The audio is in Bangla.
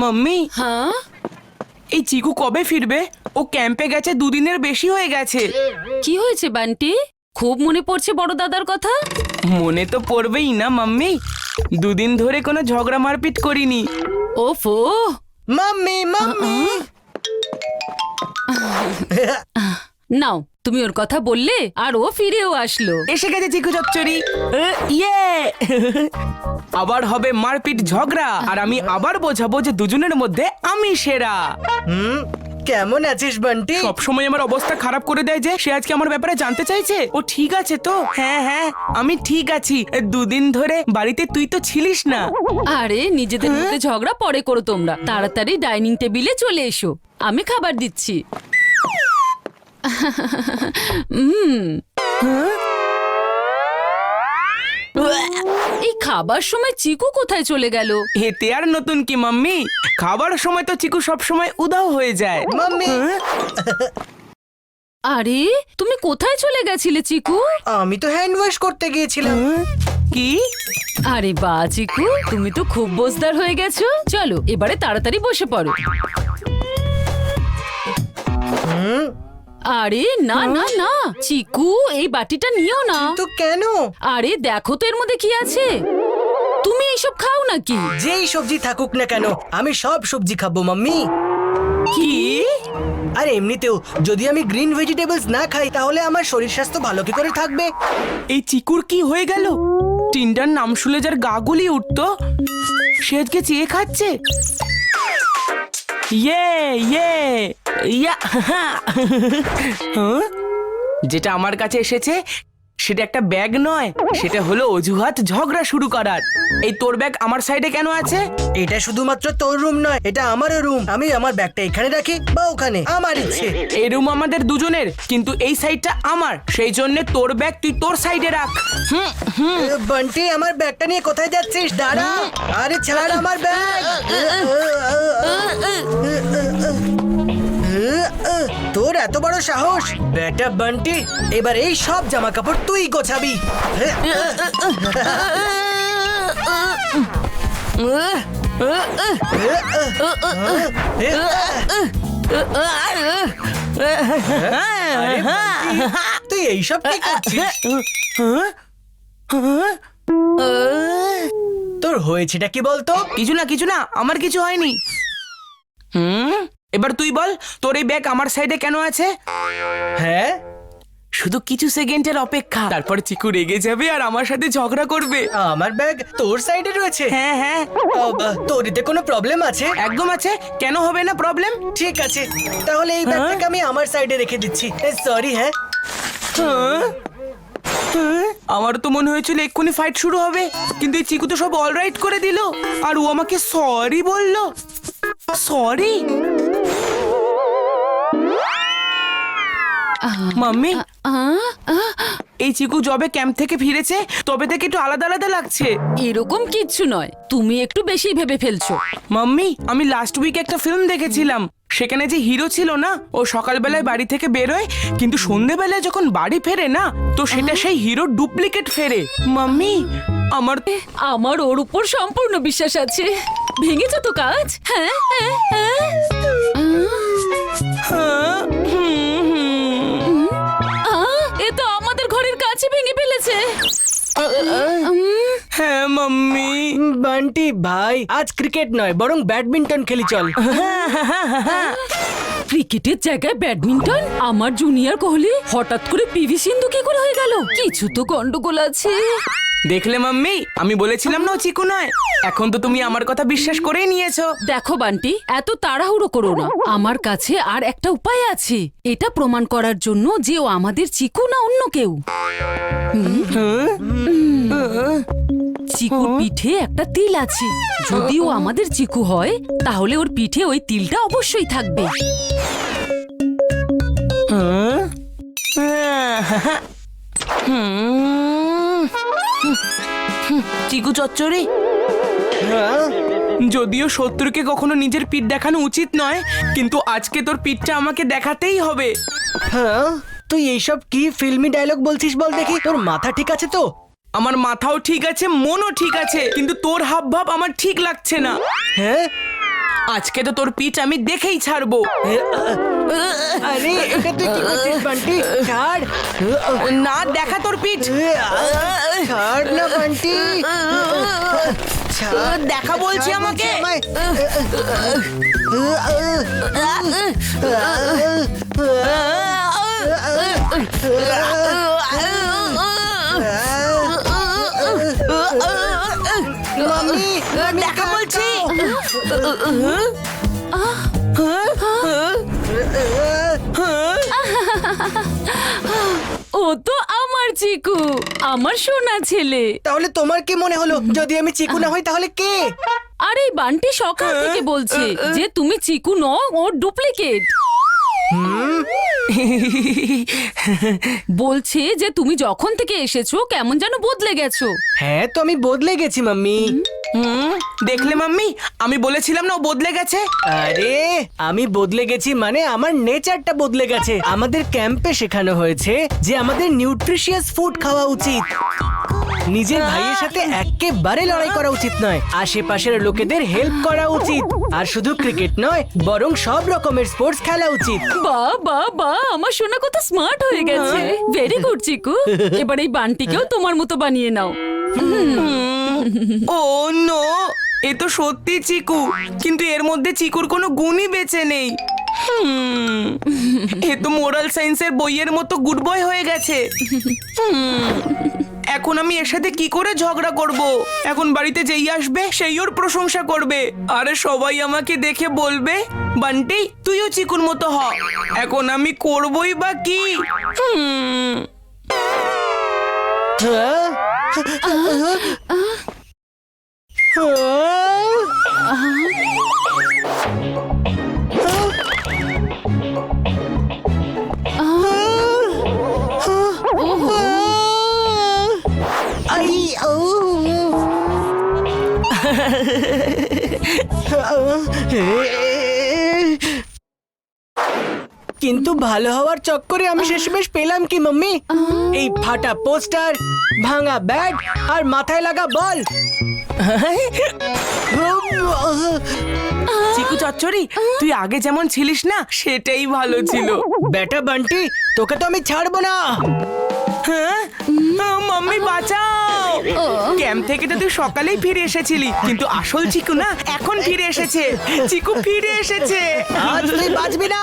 মাম্মি হ্যাঁ এই চিকু কবে ফিরবে? ও ক্যাম্পে গেছে দুদিনের বেশি হয়ে গেছে। কি হয়েছে বান্টি? খুব মনে পড়ছে বড় দাদার কথা। মনে তো পড়বেই না মাম্মি। দুদিন ধরে কোনো ঝগড়া মারপিট করিনি। ওফো। Mummy mummy. নাও তুমি ওর কথা বললে আর ও ফিরেও আসলো। এসে গেছে চিকু চচ্চড়ি। এ, ইয়ে! আবার হবে মারপিট ঝগড়া আর আমি আবার বোঝাবো যে দুজনের মধ্যে আমি সেরা। হুম কেমন আছিস বান্টি? সবসময় আমার অবস্থা খারাপ করে দেয় যে সে আজকে আমার ব্যাপারে জানতে চাইছে। ও ঠিক আছে তো? হ্যাঁ হ্যাঁ। আমি ঠিক আছি। দুদিন ধরে বাড়িতে তুই তো ছিলিস না। আরে নিজেদের মধ্যে ঝগড়া পরে করো তোমরা। তাড়াতাড়ি ডাইনিং টেবিলে চলে এসো। আমি খাবার দিচ্ছি। উম। এই খাবার সময় চিকু কোথায় চলে গেল? এতে আর নতুন কি মাম্মি? খাবার সময় তো চিকু সব সময় উদাও হয়ে যায়। মাম্মি! আরে তুমি কোথায় চলে গেছিলে চিকু? আমি তো হ্যান্ড ওয়াশ করতে গিয়েছিলাম। কি? আরে বা চিকু তুমি তো খুব বোজদার হয়ে গেছো। চলো এবারে তাড়াতাড়ি বসে পড়ো। হুম? আরে না না না চিকু এই বাটিটা নিও না। তো কেন? আরে দেখো তো এর মধ্যে কি আছে। তুমি এইসব খাও নাকি? যেই সবজি থাকুক না কেন আমি সব সবজি খাব মাম্মি। কি? আর এমনিতেও যদি আমি গ্রিন ভেজিটেবলস না খাই তাহলে আমার শরীর স্বাস্থ্য ভালো কি করে থাকবে? এই চিকুর কি হয়ে গেল? টিন্ডার নাম শুনে যার গা গুলি উঠতো সে আজকে চেয়ে খাচ্ছে। ইয়ে ইয়ে। ইয়া হ্যাঁ? যেটা আমার কাছে এসেছে সেটা একটা ব্যাগ নয় সেটা হলো অজুহাত ঝগড়া শুরু করার এই তোর ব্যাগ আমার সাইডে কেন আছে এটা শুধুমাত্র তোর রুম নয় এটা আমারও রুম আমি আমার ব্যাগটা এখানে রাখি বা ওখানে আমার ইচ্ছে এই রুম আমাদের দুজনের কিন্তু এই সাইডটা আমার সেই জন্য তোর ব্যাগ তুই তোর সাইডে রাখ হুম হুম বান্টি আমার ব্যাগটা নিয়ে কোথায় যাচ্ছিস দাঁড়া আরে ছাড় আমার ব্যাগ তোর এত বড় সাহস? বেটা বান্টি এবার এই সব জামা কাপড় তুই গোছাবি। তুই এইসব কি করছিস? তোর হয়েছেটা কি বলতো? কিছু না কিছু না আমার কিছু হয়নি। হুম? এবার তুই বল তোর এই ব্যাগ আমার সাইডে কেন আছে? হ্যাঁ? শুধু কিছু সেকেন্ডের অপেক্ষা। তারপর চিকু রেগে যাবে আর আমার সাথে ঝগড়া করবে। আমার ব্যাগ তোর সাইডে রয়েছে। হ্যাঁ হ্যাঁ। তোর এতে কোনো প্রবলেম আছে? একদম আছে। কেন হবে না প্রবলেম ঠিক আছে। তাহলে এই ব্যাগটাকে আমি আমার সাইডে রেখে দিচ্ছি। সরি হ্যাঁ? আমার তো মনে হয়েছিল এক্ষুনি ফাইট শুরু হবে। কিন্তু এই চিকু তো সব অলরাইট করে দিল। আর ও আমাকে সরি বলল। Sorry mummy? এই চিকু জবে ক্যাম্প থেকে ফিরেছে তবে থেকে একটু আলাদা আলাদা লাগছে। এরকম কিচ্ছু নয় তুমি একটু বেশি ভেবে ফেলছো। মাম্মি আমি লাস্ট উইক একটা ফিল্ম দেখেছিলাম সেখানে যে হিরো ছিল না ও সকালবেলায় বাড়ি থেকে বেরোয় কিন্তু সন্ধেবেলায় যখন বাড়ি ফেরে না তো সেটা সেই হিরো ডুপ্লিকেট ফেরে। মাম্মি আমার আমার ওর উপর সম্পূর্ণ বিশ্বাস আছে। ভেঙেছে তো কাজ? হ্যাঁ হ্যাঁ হ্যাঁ, হ্যাঁ মাম্মি। বান্টি ভাই আজ ক্রিকেট নয় বরং ব্যাডমিন্টন খেলি চল। ক্রিকেটের জায়গায় ব্যাডমিন্টন? আমার জুনিয়র কোহলি হঠাৎ করে পিভি সিন্ধু কি করে হয়ে গেল? কিছু তো গন্ডগোল আছে। দেখলে মাম্মি আমি বলেছিলাম না ও চিকু নয়। এখন তো তুমি আমার কথা বিশ্বাস করেই নিয়েছো। দেখো বান্টি এত তাড়াহুড়ো করো না। আমার কাছে আর একটা উপায় আছে। এটা প্রমাণ করার জন্য যে ও আমাদের চিকু না অন্য কেউ। চিকুর পিঠে একটা তিল আছে। যদি ও আমাদের চিকু হয় তাহলে ওর পিঠে ওই তিলটা অবশ্যই থাকবে। হ্যাঁ হুম। চিকু চচ্চড়ি? হ্যাঁ? যদিও শত্রুকে কখনো নিজের পিঠ দেখানো উচিত নয় কিন্তু আজকে তোর পিঠটা আমাকে দেখাতেই হবে। হ্যাঁ? তুই এইসব কি ফিল্মি ডায়লগ বলছিস বল দেখি? তোর মাথা ঠিক আছে তো? আমার মাথাও ঠিক আছে মনও ঠিক আছে কিন্তু তোর হাব ভাব আমার ঠিক লাগছে না হ্যাঁ আজকে তো তোর পিঠ আমি দেখেই ছাড়বো আরে এটা তুই কি করছিস বান্টি ছাড় না দেখা তোর পিঠ ছাড় না বান্টি ছাড় দেখা বলছি আমাকে আমায়। ও তো আমার চিকু আমার সোনা ছেলে। তাহলে তোমার কি মনে হলো? যদি আমি চিকু না হই তাহলে কে? আর বান্টি সকাল থেকে বলছে যে তুমি চিকু নও ওর ডুপ্লিকেট। বলছে যে তুমি যখন থেকে এসেছ কেমন যেন বদলে গেছো। হ্যাঁ তো আমি বদলে গেছি মাম্মি। হুম? দেখলে মাম্মি আমি বলেছিলাম না ও বদলে গেছে? আরে আমি বদলে গেছি মানে আমার নেচারটা বদলে গেছে। আমাদের ক্যাম্পে শেখানো হয়েছে যে আমাদের নিউট্রিশিয়াস ফুড খাওয়া উচিত। নিজের ভাইয়ের সাথে একেবারে লড়াই করা উচিত নয়। আশেপাশের লোকেদের হেল্প করা উচিত। আর শুধু ক্রিকেট নয় বরং সব রকমের স্পোর্টস খেলা উচিত। বা বা বা আমার সোনা কত স্মার্ট হয়ে গেছে। ভেরি গুড চিকু এবার এই বানটিকেও তোমার মতো বানিয়ে নাও। ও নো এ তো সত্যি চিকু কিন্তু এর মধ্যে চিকুর কোনো গুণই বেঁচে নেই। এ তো মোরাল সায়েন্সের বইয়ের মতো গুড বয় হয়ে গেছে। এখন আমি এর সাথে কি করে ঝগড়া করব? এখন বাড়িতে যেই আসবে সেই ওর প্রশংসা করবে। আরে সবাই আমাকে দেখে বলবে বান্টি তুইও চিকুর মতো হ। এখন আমি করবই বা কি? হুম। হ্যাঁ? কিন্তু ভালো হওয়ার চক্করে আমি শেষমেশ পেলাম কি মাম্মি? এই ফাটা পোস্টার ভাঙা ব্যাট আর মাথায় লাগা বল। চিকু চচ্চড়ি তুই আগে যেমন ছিলিস না সেটাই ভালো ছিল। বেটা বান্টি তোকে তো আমি ছাড়বো না। হ্যাঁ? মাম্মি বাঁচাও ক্যাম্প থেকে তো তুই সকালেই ফিরে এসেছিলি। কিন্তু আসল চিকু না এখন ফিরে এসেছে। চিকু ফিরে এসেছে। আজ তুই বাঁচবি না।